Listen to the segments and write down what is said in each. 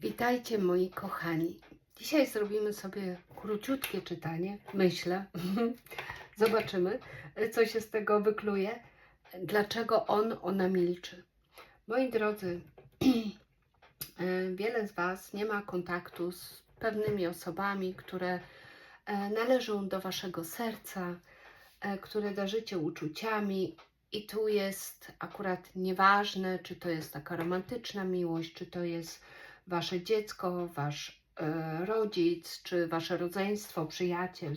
Witajcie moi kochani. Dzisiaj zrobimy sobie króciutkie czytanie, myślę. Zobaczymy, co się z tego wykluje. Dlaczego on, ona milczy. Moi drodzy, e, wiele z Was nie ma kontaktu z pewnymi osobami, które e, należą do Waszego serca, e, które darzycie uczuciami. I tu jest akurat nieważne, czy to jest taka romantyczna miłość, czy to jest wasze dziecko, wasz e, rodzic, czy wasze rodzeństwo, przyjaciel.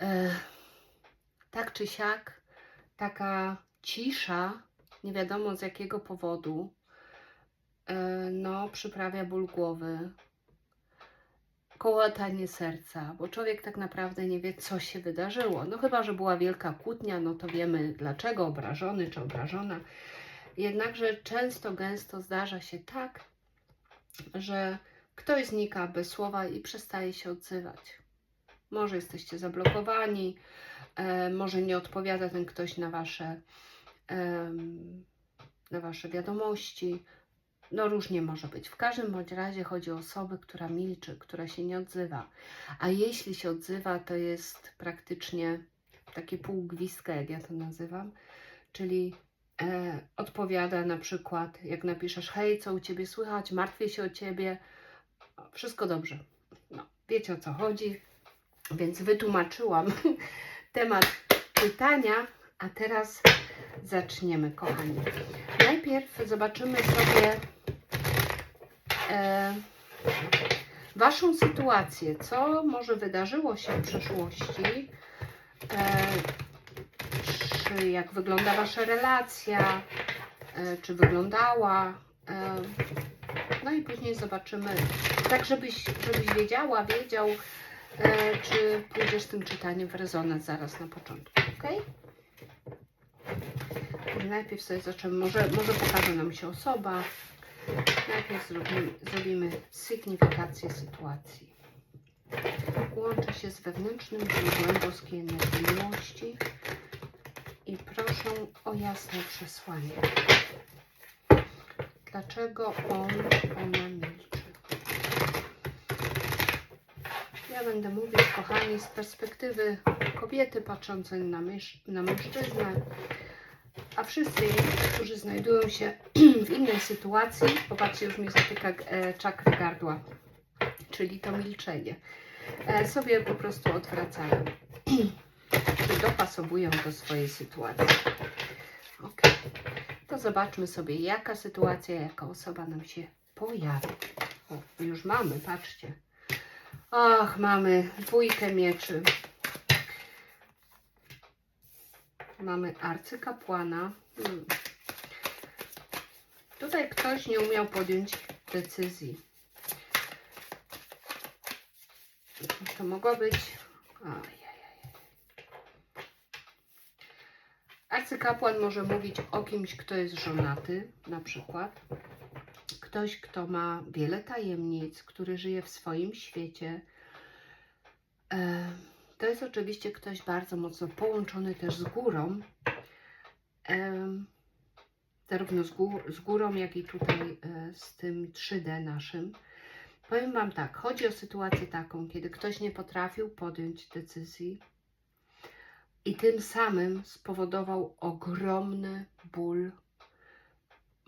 E, tak czy siak, taka cisza, nie wiadomo z jakiego powodu, e, no, przyprawia ból głowy, kołatanie serca, bo człowiek tak naprawdę nie wie, co się wydarzyło. No chyba, że była wielka kłótnia, no to wiemy dlaczego, obrażony czy obrażona. Jednakże często, gęsto zdarza się tak, że ktoś znika bez słowa i przestaje się odzywać. Może jesteście zablokowani, e, może nie odpowiada ten ktoś na wasze, em, na wasze wiadomości. No różnie może być. W każdym bądź razie chodzi o osobę, która milczy, która się nie odzywa. A jeśli się odzywa, to jest praktycznie takie półgwizdka, jak ja to nazywam, czyli e, odpowiada na przykład, jak napiszesz, hej, co u Ciebie słychać, martwię się o Ciebie, wszystko dobrze. No, wiecie o co chodzi, więc wytłumaczyłam temat czytania, a teraz zaczniemy, kochani. Najpierw zobaczymy sobie e, Waszą sytuację, co może wydarzyło się w przeszłości, e, czy jak wygląda Wasza relacja, e, czy wyglądała. e, No i później zobaczymy, tak żebyś, żebyś wiedziała, wiedział, e, czy pójdziesz z tym czytaniem w rezonans zaraz na początku, ok? Najpierw sobie zobaczymy, może, może pokaże nam się osoba. Najpierw zrobimy, zrobimy sygnifikację sytuacji. Łączy się z wewnętrznym źródłem boskiej energii miłości i proszę o jasne przesłanie. Dlaczego on, ona milczy? Ja będę mówić, kochani, z perspektywy kobiety patrzącej na, mysz, na mężczyznę, a wszyscy, którzy znajdują się w innej sytuacji, popatrzcie, już mi zatyka e, czakry gardła, czyli to milczenie, e, sobie po prostu odwracają czy dopasowują do swojej sytuacji. Ok, to zobaczmy sobie, jaka sytuacja, jaka osoba nam się pojawi. O, już mamy, patrzcie. Och, mamy dwójkę mieczy. Mamy arcykapłana. Hmm. Tutaj ktoś nie umiał podjąć decyzji. To mogło być. Arcykapłan może mówić o kimś, kto jest żonaty, na przykład. Ktoś, kto ma wiele tajemnic, który żyje w swoim świecie. E, To jest oczywiście ktoś bardzo mocno połączony też z górą. Em, Zarówno z, gór, z górą, jak i tutaj e, z tym 3D naszym. Powiem Wam tak, chodzi o sytuację taką, kiedy ktoś nie potrafił podjąć decyzji i tym samym spowodował ogromny ból,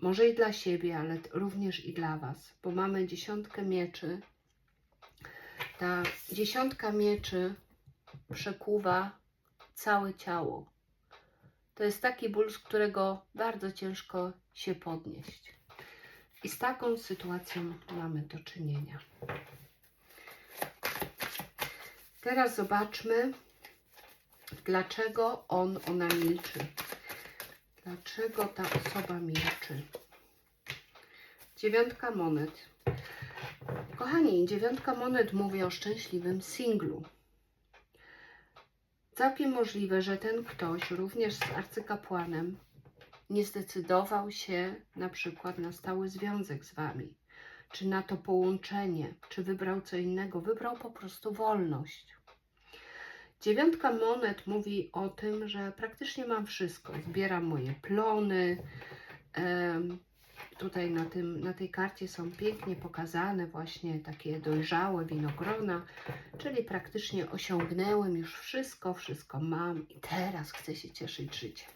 może i dla siebie, ale również i dla Was, bo mamy dziesiątkę mieczy. Ta dziesiątka mieczy przekuwa całe ciało. To jest taki ból, z którego bardzo ciężko się podnieść. I z taką sytuacją mamy do czynienia. Teraz zobaczmy, dlaczego on, ona milczy. Dlaczego ta osoba milczy? Dziewiątka monet. Kochani, dziewiątka monet mówi o szczęśliwym singlu. Całkiem możliwe, że ten ktoś, również z arcykapłanem, nie zdecydował się na przykład na stały związek z Wami, czy na to połączenie, czy wybrał co innego, wybrał po prostu wolność. Dziewiątka monet mówi o tym, że praktycznie mam wszystko. Zbieram moje plony, tutaj na, tym, na tej karcie są pięknie pokazane właśnie takie dojrzałe winogrona, czyli praktycznie osiągnęłem już wszystko, wszystko mam i teraz chcę się cieszyć życiem.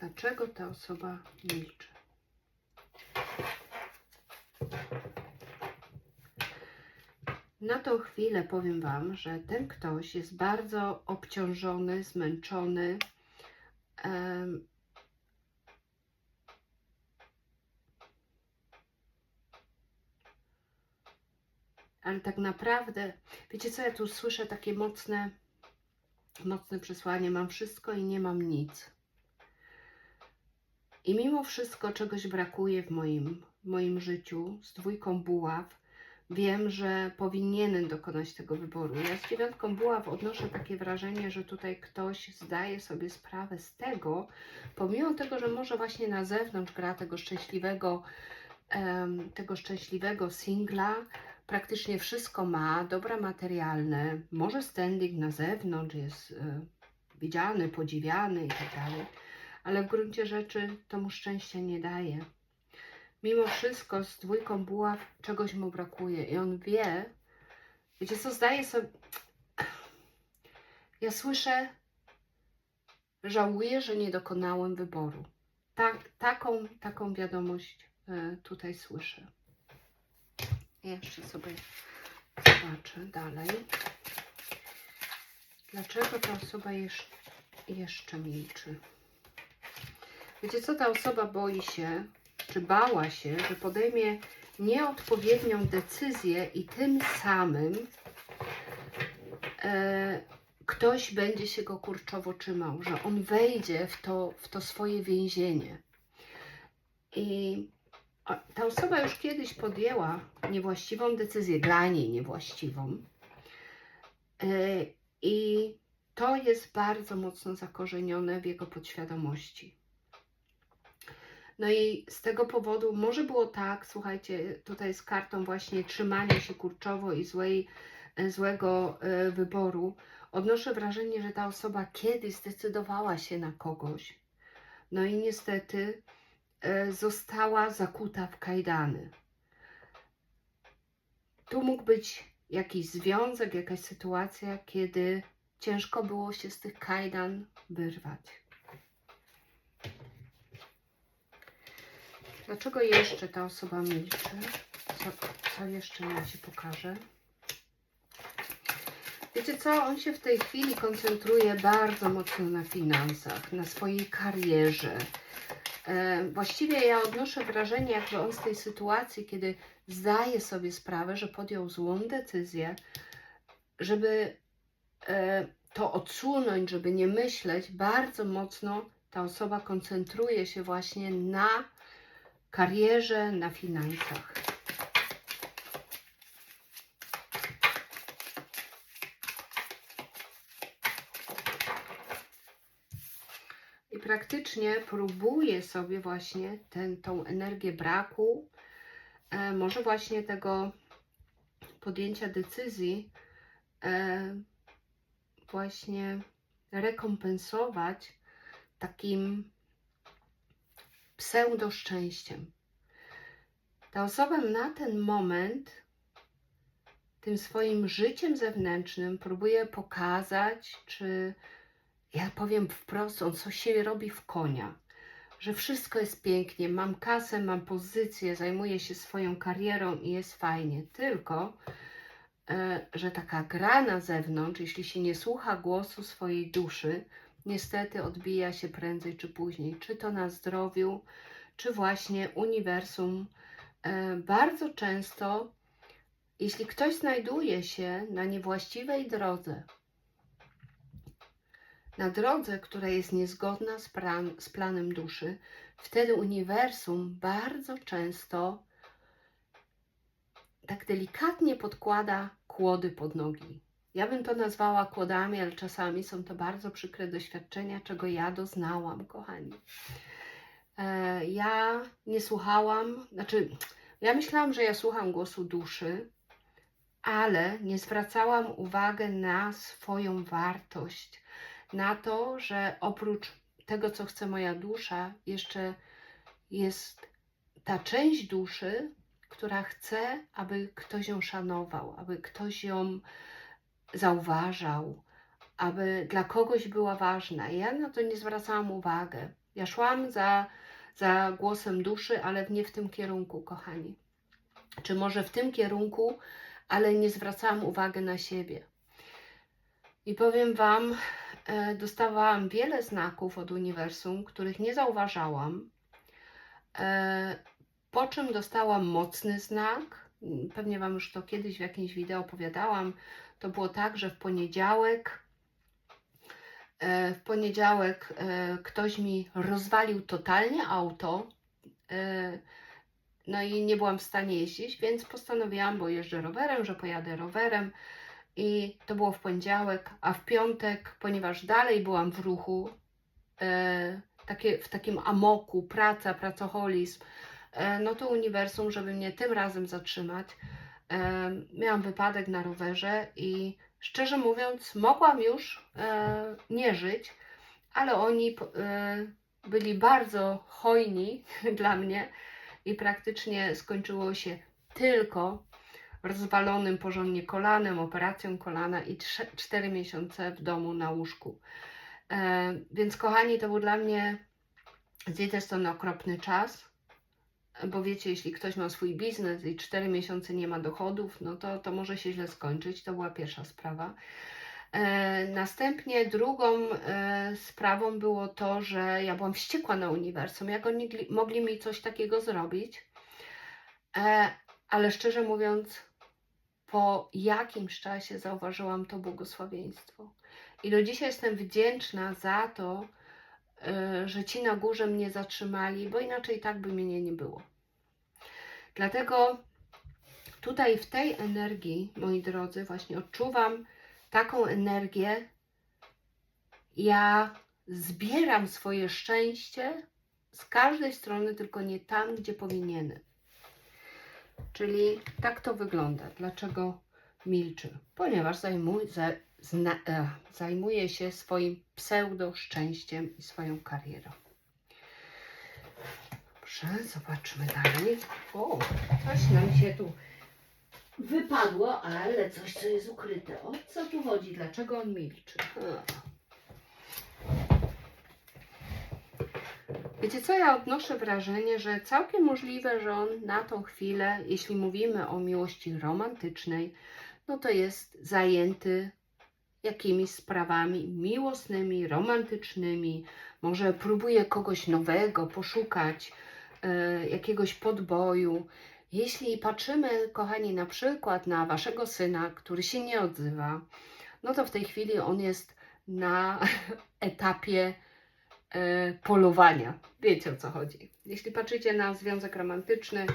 Dlaczego ta osoba milczy? Na tą chwilę powiem Wam, że ten ktoś jest bardzo obciążony, zmęczony. em, ale tak naprawdę, wiecie co, ja tu słyszę takie mocne, mocne przesłanie: mam wszystko i nie mam nic. I mimo wszystko czegoś brakuje w moim, w moim życiu z dwójką buław wiem, że powinienem dokonać tego wyboru. Ja z dziewiątką buław odnoszę takie wrażenie, że tutaj ktoś zdaje sobie sprawę z tego, pomimo tego, że może właśnie na zewnątrz gra tego szczęśliwego, tego szczęśliwego singla, praktycznie wszystko ma, dobra materialne, może standing na zewnątrz jest e, widziany, podziwiany i tak dalej, ale w gruncie rzeczy to mu szczęścia nie daje mimo wszystko z dwójką buław czegoś mu brakuje i on wie, wiecie co, zdaje sobie, ja słyszę, żałuję, że nie dokonałem wyboru. Tak, taką, taką wiadomość e, tutaj słyszę. Jeszcze sobie zobaczę dalej. Dlaczego ta osoba jeszcze, jeszcze milczy? Wiecie co, ta osoba boi się, czy bała się, że podejmie nieodpowiednią decyzję i tym samym e, ktoś będzie się go kurczowo trzymał, że on wejdzie w to, w to swoje więzienie. I ta osoba już kiedyś podjęła niewłaściwą decyzję, dla niej niewłaściwą. E, I to jest bardzo mocno zakorzenione w jego podświadomości. No i z tego powodu może było tak, słuchajcie, tutaj z kartą właśnie trzymania się kurczowo i złej, e, złego e, wyboru. Odnoszę wrażenie, że ta osoba kiedyś zdecydowała się na kogoś. No i niestety e, została zakuta w kajdany. Tu mógł być jakiś związek, jakaś sytuacja, kiedy ciężko było się z tych kajdan wyrwać. Dlaczego jeszcze ta osoba milczy? Co, co jeszcze nam się pokaże? Wiecie co? On się w tej chwili koncentruje bardzo mocno na finansach, na swojej karierze. E, właściwie ja odnoszę wrażenie, jakby on z tej sytuacji, kiedy zdaje sobie sprawę, że podjął złą decyzję, żeby e, to odsunąć, żeby nie myśleć, bardzo mocno ta osoba koncentruje się właśnie na karierze, na finansach. I praktycznie próbuje sobie właśnie ten, tą energię braku, e, może właśnie tego podjęcia decyzji, e, właśnie rekompensować takim pseudo szczęściem. Ta osoba na ten moment tym swoim życiem zewnętrznym próbuje pokazać, czy ja powiem wprost, on coś się robi w konia, że wszystko jest pięknie, mam kasę, mam pozycję, zajmuję się swoją karierą i jest fajnie. Tylko, e, że taka gra na zewnątrz, jeśli się nie słucha głosu swojej duszy, niestety odbija się prędzej czy później, czy to na zdrowiu, czy właśnie uniwersum. E, bardzo często, jeśli ktoś znajduje się na niewłaściwej drodze, na drodze, która jest niezgodna z, plan, z planem duszy, wtedy uniwersum bardzo często tak delikatnie podkłada kłody pod nogi. Ja bym to nazwała kłodami, ale czasami są to bardzo przykre doświadczenia, czego ja doznałam, kochani. E, ja nie słuchałam, znaczy, ja myślałam, że ja słucham głosu duszy, ale nie zwracałam uwagi na swoją wartość, na to, że oprócz tego, co chce moja dusza, jeszcze jest ta część duszy, która chce, aby ktoś ją szanował, aby ktoś ją zauważał, aby dla kogoś była ważna. Ja na to nie zwracałam uwagi. Ja szłam za, za głosem duszy, ale nie w tym kierunku, kochani. Czy może w tym kierunku, ale nie zwracałam uwagi na siebie. I powiem Wam, e, dostawałam wiele znaków od uniwersum, których nie zauważałam. E, po czym dostałam mocny znak. Pewnie Wam już to kiedyś w jakimś wideo opowiadałam. To było tak, że w poniedziałek e, w poniedziałek e, ktoś mi rozwalił totalnie auto. E, no i nie byłam w stanie jeździć, więc postanowiłam, bo jeżdżę rowerem, że pojadę rowerem. I to było w poniedziałek, a w piątek, ponieważ dalej byłam w ruchu, w takim amoku, praca, pracoholizm, no to uniwersum, żeby mnie tym razem zatrzymać, miałam wypadek na rowerze i szczerze mówiąc, mogłam już e, nie żyć, ale oni e, byli bardzo hojni dla mnie i praktycznie skończyło się tylko rozwalonym porządnie kolanem, operacją kolana i 4 miesiące w domu na łóżku. E, więc kochani, to był dla mnie z jednej strony okropny czas, bo wiecie, jeśli ktoś ma swój biznes i 4 miesiące nie ma dochodów, no to, to może się źle skończyć. To była pierwsza sprawa. E, następnie drugą e, sprawą było to, że ja byłam wściekła na uniwersum, jak oni gli- mogli mi coś takiego zrobić. E, ale szczerze mówiąc, po jakimś czasie zauważyłam to błogosławieństwo. I do dzisiaj jestem wdzięczna za to, że ci na górze mnie zatrzymali, bo inaczej tak by mnie nie było. Dlatego tutaj w tej energii, moi drodzy, właśnie odczuwam taką energię. Ja zbieram swoje szczęście z każdej strony, tylko nie tam, gdzie powinienem. Czyli tak to wygląda. Dlaczego milczy? Ponieważ zajmuj, za, zna, e, zajmuje się swoim pseudo szczęściem i swoją karierą. Dobrze, zobaczmy dalej. O, coś nam się tu wypadło, ale coś, co jest ukryte. O co tu chodzi? Dlaczego on milczy? Wiecie co, ja odnoszę wrażenie, że całkiem możliwe, że on na tą chwilę, jeśli mówimy o miłości romantycznej, no to jest zajęty jakimiś sprawami miłosnymi, romantycznymi. Może próbuje kogoś nowego poszukać, jakiegoś podboju. Jeśli patrzymy, kochani, na przykład na waszego syna, który się nie odzywa, no to w tej chwili on jest na etapie e, polowania. Wiecie o co chodzi. Jeśli patrzycie na związek romantyczny,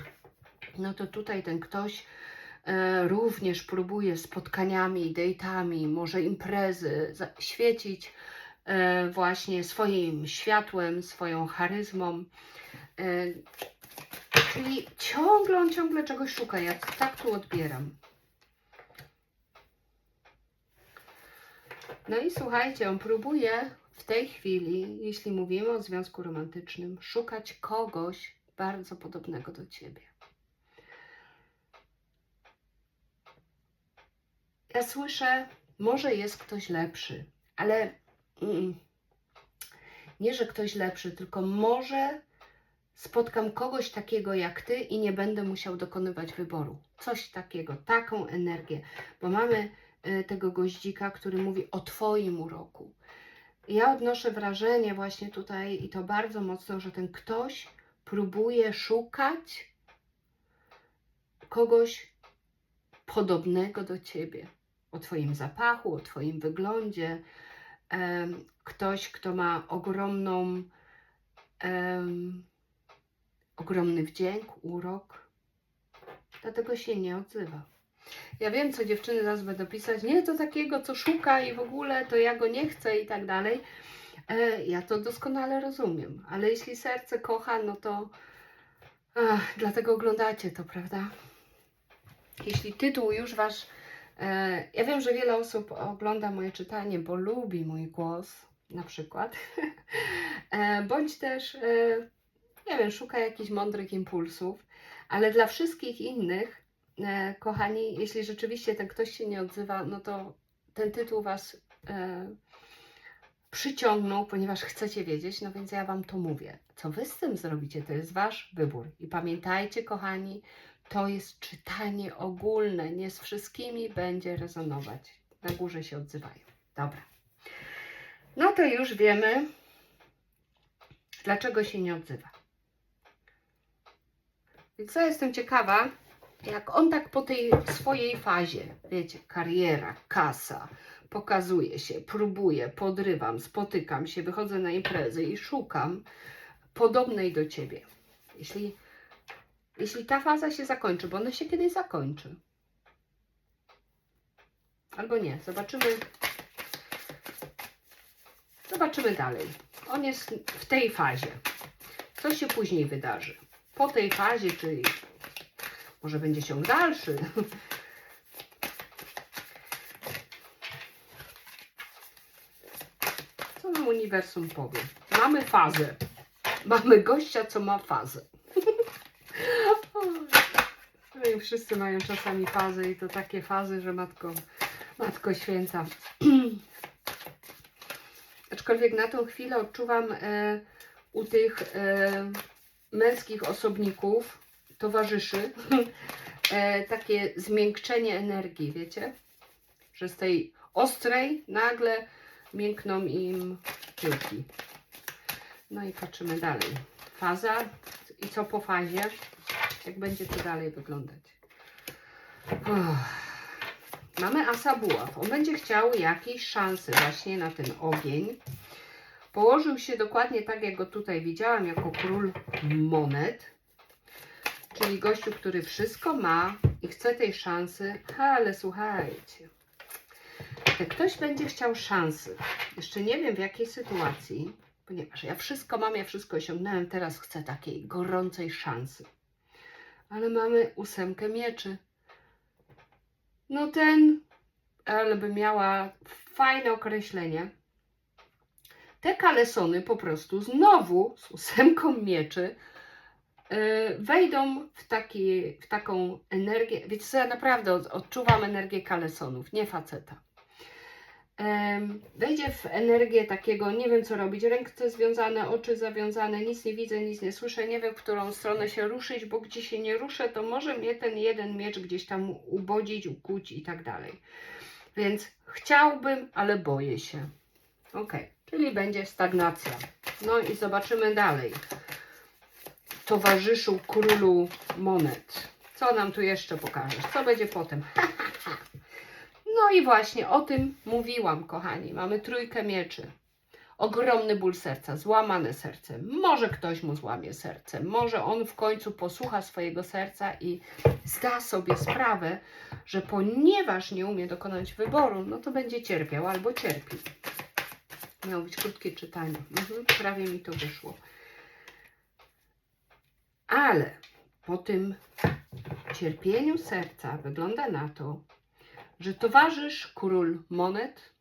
no to tutaj ten ktoś e, również próbuje spotkaniami, dejtami, może imprezy, świecić e, właśnie swoim światłem, swoją charyzmą. Czyli ciągle on ciągle czegoś szuka. Ja tak tu odbieram. No i słuchajcie, on próbuje w tej chwili, jeśli mówimy o związku romantycznym, szukać kogoś bardzo podobnego do ciebie. Ja słyszę, może jest ktoś lepszy, ale mm, nie, że ktoś lepszy, tylko może spotkam kogoś takiego jak ty i nie będę musiał dokonywać wyboru. Coś takiego, taką energię, bo mamy y, tego goździka, który mówi o Twoim uroku. Ja odnoszę wrażenie właśnie tutaj i to bardzo mocno, że ten ktoś próbuje szukać kogoś podobnego do ciebie. O Twoim zapachu, o Twoim wyglądzie. Ktoś, kto ma ogromną, ogromny wdzięk, urok. Dlatego się nie odzywa. Ja wiem, co dziewczyny zaraz będą pisać. Nie, to takiego, co szuka i w ogóle, to ja go nie chcę i tak dalej. E, ja to doskonale rozumiem, ale jeśli serce kocha, no to ach, dlatego oglądacie to, prawda? Jeśli tytuł już Was E, Ja wiem, że wiele osób ogląda moje czytanie, bo lubi mój głos, na przykład. E, Bądź też, e, nie wiem, szuka jakichś mądrych impulsów, ale dla wszystkich innych, e, kochani, jeśli rzeczywiście ten ktoś się nie odzywa, no to ten tytuł Was e, przyciągnął, ponieważ chcecie wiedzieć, no więc ja Wam to mówię. Co Wy z tym zrobicie, to jest Wasz wybór. I pamiętajcie, kochani, to jest czytanie ogólne, nie z wszystkimi będzie rezonować. Na górze się odzywają. Dobra. No to już wiemy, dlaczego się nie odzywa. Więc jestem ciekawa, jak on tak po tej swojej fazie, wiecie, kariera, kasa, pokazuje się, próbuję, podrywam, spotykam się, wychodzę na imprezy i szukam podobnej do ciebie. Jeśli jeśli ta faza się zakończy, bo ona się kiedyś zakończy. Albo nie, zobaczymy. Zobaczymy dalej. On jest w tej fazie. Co się później wydarzy? Po tej fazie, czyli może będzie ciąg dalszy. Co nam uniwersum powie? Mamy fazę. Mamy gościa, co ma fazę. No wszyscy mają czasami fazy i to takie fazy, że matko, matko święta. Aczkolwiek na tą chwilę odczuwam e, u tych e, męskich osobników, towarzyszy, e, takie zmiękczenie energii, wiecie? Że z tej ostrej nagle miękną im tyłki. No i patrzymy dalej. Faza i co po fazie? jak będzie to dalej wyglądać. Uff. Mamy asa buław. On będzie chciał jakiejś szansy właśnie na ten ogień. Położył się dokładnie tak, jak go tutaj widziałam, jako król monet. Czyli gościu, który wszystko ma i chce tej szansy. Ale słuchajcie, ktoś będzie chciał szansy, jeszcze nie wiem w jakiej sytuacji, ponieważ ja wszystko mam, ja wszystko osiągnąłem, teraz chcę takiej gorącej szansy ale mamy ósemkę mieczy. No ten, ale by miała fajne określenie. Te kalesony po prostu znowu z ósemką mieczy yy, wejdą w, taki, w taką energię. Co, ja naprawdę od, odczuwam energię kalesonów, nie faceta. Em, wejdzie w energię takiego, nie wiem co robić, ręce związane, oczy zawiązane, nic nie widzę, nic nie słyszę, nie wiem w którą stronę się ruszyć, bo gdzie się nie ruszę, to może mnie ten jeden miecz gdzieś tam ubodzić, ukuć i tak dalej. Więc chciałbym, ale boję się. Ok, czyli będzie stagnacja. No i zobaczymy dalej. Towarzyszu królu monet. Co nam tu jeszcze pokażesz? Co będzie potem? No i właśnie o tym mówiłam, kochani. Mamy trójkę mieczy. Ogromny ból serca, złamane serce. Może ktoś mu złamie serce, może on w końcu posłucha swojego serca i zda sobie sprawę, że ponieważ nie umie dokonać wyboru, no to będzie cierpiał albo cierpi. Miało być krótkie czytanie. Mhm, prawie mi to wyszło. Ale po tym cierpieniu serca wygląda na to, że towarzysz król monet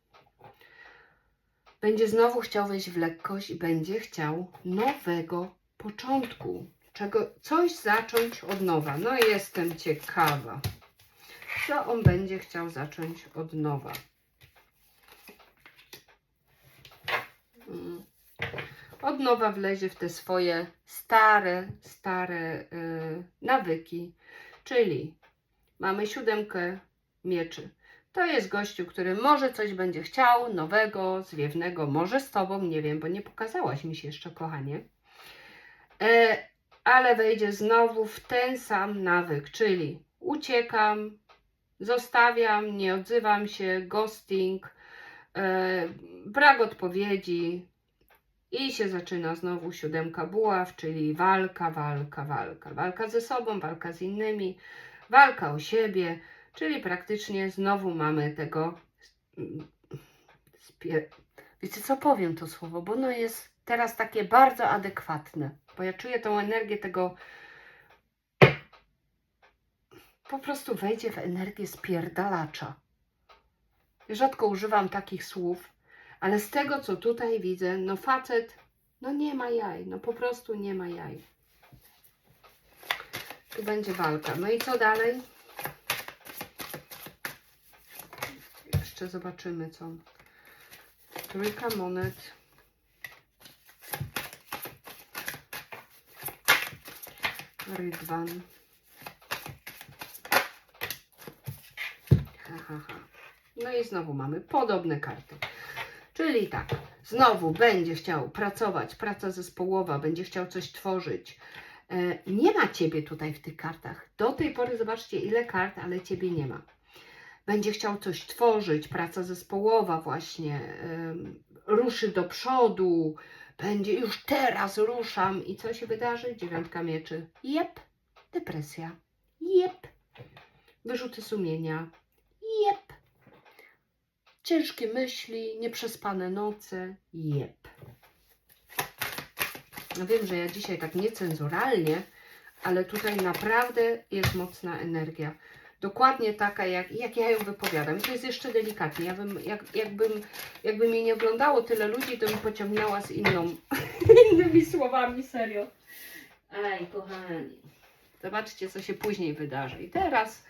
będzie znowu chciał wejść w lekkość i będzie chciał nowego początku. Czego, coś zacząć od nowa. No jestem ciekawa, co on będzie chciał zacząć od nowa. Od nowa wlezie w te swoje stare, stare y, nawyki, czyli mamy siódemkę mieczy. To jest gościu, który może coś będzie chciał, nowego, zwiewnego, może z tobą, nie wiem, bo nie pokazałaś mi się jeszcze, kochanie. E, ale wejdzie znowu w ten sam nawyk, czyli uciekam, zostawiam, nie odzywam się, ghosting, brak odpowiedzi i się zaczyna znowu siódemka buław, czyli walka, walka, walka. Walka ze sobą, walka z innymi, walka o siebie, Czyli praktycznie znowu mamy tego. Wiecie co powiem to słowo, bo ono jest teraz takie bardzo adekwatne, bo ja czuję tą energię tego. Po prostu wejdzie w energię spierdalacza. Rzadko używam takich słów, ale z tego, co tutaj widzę, no facet, no nie ma jaj, no po prostu nie ma jaj. Tu będzie walka. No i co dalej? Jeszcze zobaczymy, co. Trójka monet. Rydwan. Ha, ha, ha. No i znowu mamy podobne karty. Czyli tak, znowu będzie chciał pracować, praca zespołowa, będzie chciał coś tworzyć. E, Nie ma ciebie tutaj w tych kartach. Do tej pory zobaczcie, ile kart, ale ciebie nie ma. Będzie chciał coś tworzyć, praca zespołowa, właśnie. Ruszy do przodu, będzie już teraz ruszam. I co się wydarzy? Dziewiątka mieczy. Jep, depresja. Jep, wyrzuty sumienia. Ciężkie myśli, nieprzespane noce. Jep. No wiem, że ja dzisiaj tak niecenzuralnie, ale tutaj naprawdę jest mocna energia. Dokładnie taka, jak, jak ja ją wypowiadam. To jest jeszcze delikatnie. Ja bym, jak, jakbym, jakby mnie nie oglądało tyle ludzi, to bym pociągnęła z inną, innymi słowami, serio. Aj, kochani. Zobaczcie, co się później wydarzy. I teraz,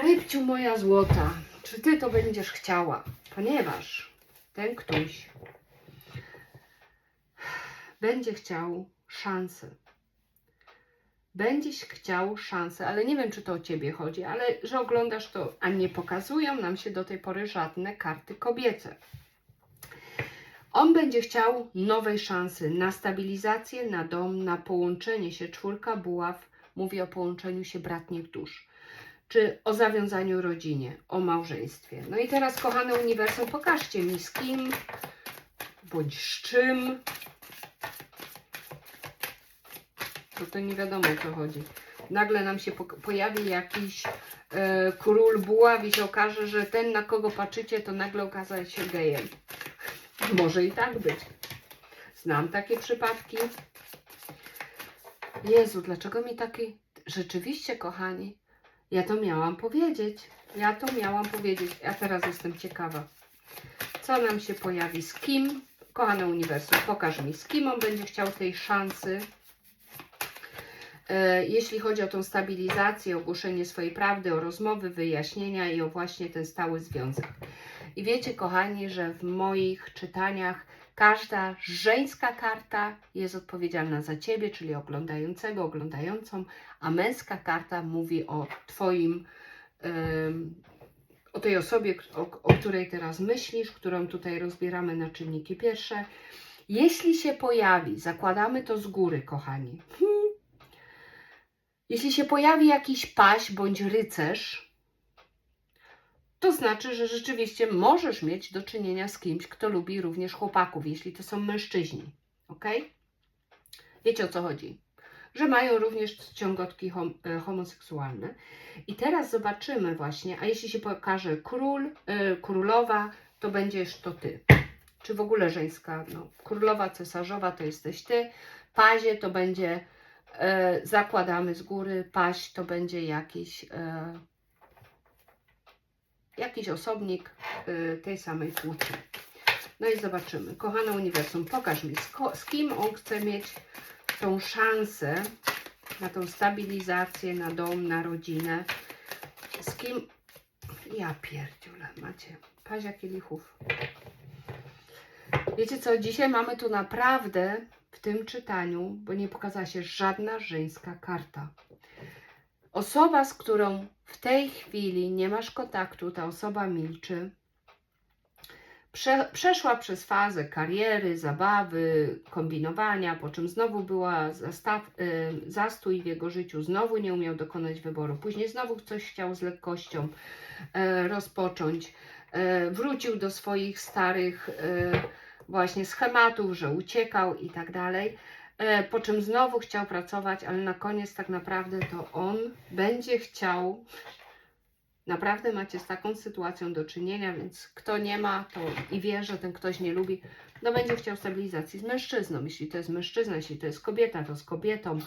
rybciu moja złota, czy ty to będziesz chciała? Ponieważ ten ktoś będzie chciał szansę. Będziesz chciał szansę, ale nie wiem, czy to o ciebie chodzi, ale że oglądasz to, a nie pokazują nam się do tej pory żadne karty kobiece. On będzie chciał nowej szansy na stabilizację, na dom, na połączenie się. Czwórka buław mówi o połączeniu się bratnich dusz, czy o zawiązaniu rodzinie, o małżeństwie. No i teraz, kochane uniwersum, pokażcie mi z kim bądź z czym bo to nie wiadomo o co chodzi. Nagle nam się po pojawi jakiś e, król buław i się okaże, że ten na kogo patrzycie, to nagle okaże się gejem. Może i tak być. Znam takie przypadki. Jezu, dlaczego mi taki... Rzeczywiście, kochani, ja to miałam powiedzieć. Ja to miałam powiedzieć. A teraz jestem ciekawa. Co nam się pojawi? Z kim? Kochane uniwersum, pokaż mi, z kim on będzie chciał tej szansy E, jeśli chodzi o tą stabilizację, ogłoszenie swojej prawdy, o rozmowy, wyjaśnienia i o właśnie ten stały związek. I wiecie, kochani, że w moich czytaniach każda żeńska karta jest odpowiedzialna za ciebie, czyli oglądającego, oglądającą, a męska karta mówi o twoim. o tej osobie, o, o której teraz myślisz, którą tutaj rozbieramy na czynniki pierwsze. Jeśli się pojawi, zakładamy to z góry, kochani. Jeśli się pojawi jakiś paś bądź rycerz, to znaczy, że rzeczywiście możesz mieć do czynienia z kimś, kto lubi również chłopaków, jeśli to są mężczyźni. Ok? Wiecie o co chodzi? Że mają również ciągotki hom e, homoseksualne. I teraz zobaczymy właśnie, a jeśli się pokaże król, e, królowa, to będziesz to ty. Czy w ogóle żeńska? No, królowa, cesarzowa to jesteś ty. Pazie to będzie e, zakładamy z góry, paść to będzie jakiś, e, jakiś osobnik e, tej samej płci. No i zobaczymy. Kochane uniwersum, pokaż mi, z kim on chce mieć tą szansę na tą stabilizację, na dom, na rodzinę. Z kim... Ja pierdziule, macie. Pazia kielichów. Wiecie co, dzisiaj mamy tu naprawdę w tym czytaniu, bo nie pokazała się żadna żeńska karta. Osoba, z którą w tej chwili nie masz kontaktu, ta osoba milczy. Prze, przeszła przez fazę kariery, zabawy, kombinowania, po czym znowu była zastaw, y, zastój w jego życiu, znowu nie umiał dokonać wyboru, później znowu coś chciał z lekkością e, rozpocząć, e, wrócił do swoich starych e, właśnie schematów, że uciekał i tak dalej. E, Po czym znowu chciał pracować, ale na koniec tak naprawdę to on będzie chciał. Naprawdę macie z taką sytuacją do czynienia, więc kto nie ma, to i wie, że ten ktoś nie lubi, no będzie chciał stabilizacji z mężczyzną. Jeśli to jest mężczyzna, jeśli to jest kobieta, to z kobietą.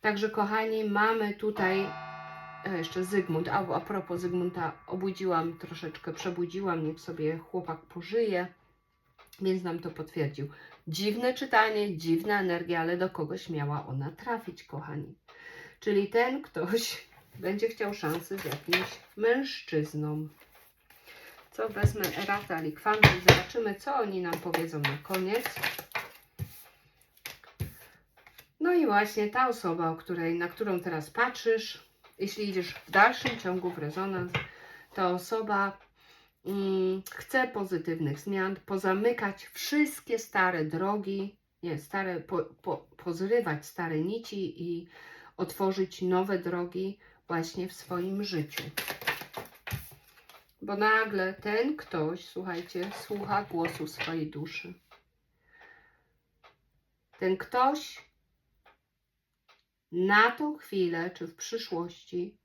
Także kochani, mamy tutaj e, jeszcze Zygmunt, a, a propos Zygmunta, obudziłam troszeczkę, przebudziłam, niech sobie chłopak pożyje, więc nam to potwierdził. Dziwne czytanie, dziwna energia, ale do kogoś miała ona trafić, kochani. Czyli ten ktoś będzie chciał szansy z jakimś mężczyzną. Co wezmę Erata Likwantów, zobaczymy, co oni nam powiedzą na koniec. No i właśnie ta osoba, o której, na którą teraz patrzysz, jeśli idziesz w dalszym ciągu w rezonans, ta osoba mm, chce pozytywnych zmian, pozamykać wszystkie stare drogi, nie, stare, po, po, pozrywać stare nici i otworzyć nowe drogi właśnie w swoim życiu. Bo nagle ten ktoś, słuchajcie, słucha głosu swojej duszy. Ten ktoś na tą chwilę, czy w przyszłości,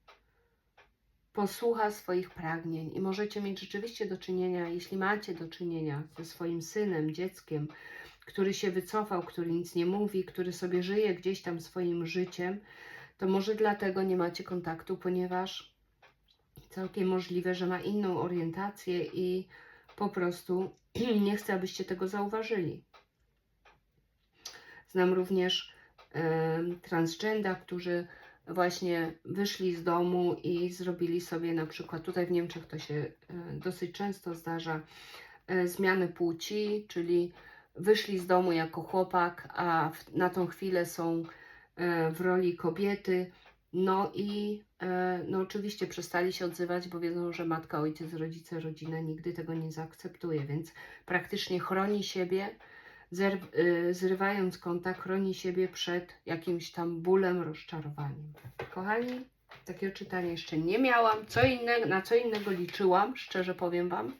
posłucha swoich pragnień i możecie mieć rzeczywiście do czynienia, jeśli macie do czynienia ze swoim synem, dzieckiem, który się wycofał, który nic nie mówi, który sobie żyje gdzieś tam swoim życiem, to może dlatego nie macie kontaktu, ponieważ całkiem możliwe, że ma inną orientację i po prostu nie chce, abyście tego zauważyli. Znam również e, transgenda, którzy właśnie wyszli z domu i zrobili sobie na przykład, tutaj w Niemczech to się e, dosyć często zdarza, e, zmiany płci, czyli wyszli z domu jako chłopak, a na tą chwilę są e, w roli kobiety. No i no oczywiście przestali się odzywać, bo wiedzą, że matka, ojciec, rodzice, rodzina nigdy tego nie zaakceptuje, więc praktycznie chroni siebie, zrywając kontakt, chroni siebie przed jakimś tam bólem, rozczarowaniem. Kochani, takiego czytania jeszcze nie miałam. Co inne, na co innego liczyłam, szczerze powiem Wam.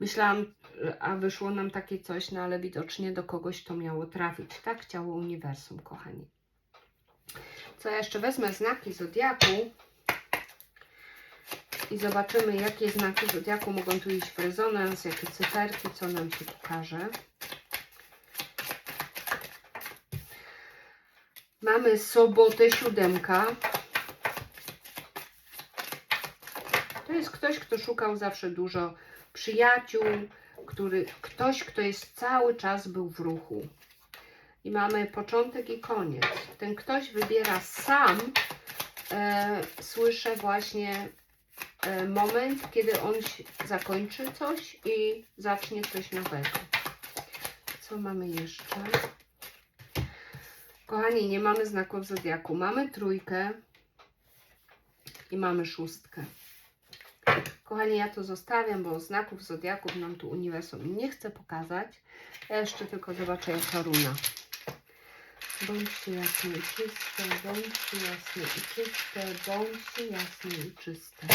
Myślałam, że- a wyszło nam takie coś, no ale widocznie do kogoś to miało trafić. Tak chciało uniwersum, kochani. Co ja jeszcze wezmę znaki zodiaku i zobaczymy, jakie znaki zodiaku mogą tu iść w rezonans, jakie cyferki, co nam się pokaże. Mamy sobotę siódemka. To jest ktoś, kto szukał zawsze dużo przyjaciół, który, ktoś, kto jest cały czas był w ruchu. I mamy początek i koniec. Ten ktoś wybiera sam, e, słyszę właśnie e, moment, kiedy on zakończy coś i zacznie coś nowego. Co mamy jeszcze? Kochani, nie mamy znaków zodiaku. Mamy trójkę i mamy szóstkę. Kochani, ja to zostawiam, bo znaków zodiaków nam tu uniwersum nie chce pokazać. Ja jeszcze tylko zobaczę jaka runa. Bądźcie jasne i czyste, bądźcie jasne i czyste, bądźcie jasne i czyste.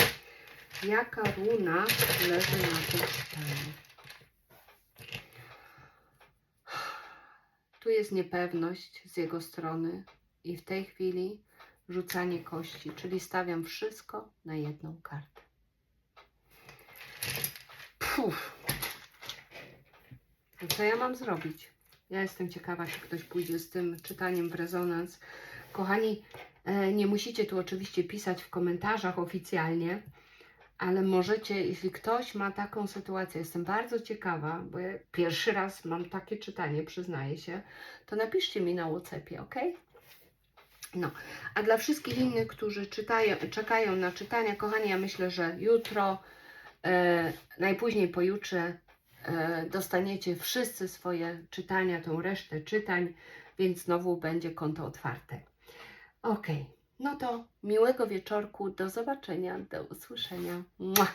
Jaka runa leży na tym czytaniu? Tu jest niepewność z jego strony i w tej chwili rzucanie kości, czyli stawiam wszystko na jedną kartę. Puf. Co ja mam zrobić? Ja jestem ciekawa, czy ktoś pójdzie z tym czytaniem w rezonans. Kochani, e, nie musicie tu oczywiście pisać w komentarzach oficjalnie, ale możecie, jeśli ktoś ma taką sytuację, jestem bardzo ciekawa, bo ja pierwszy raz mam takie czytanie, przyznaję się, to napiszcie mi na WhatsAppie, ok? No, a dla wszystkich innych, którzy czytają, czekają na czytania, kochani, ja myślę, że jutro, e, najpóźniej pojutrze e, dostaniecie wszyscy swoje czytania, tą resztę czytań, więc znowu będzie konto otwarte. Ok, no to miłego wieczorku, do zobaczenia, do usłyszenia. Mua.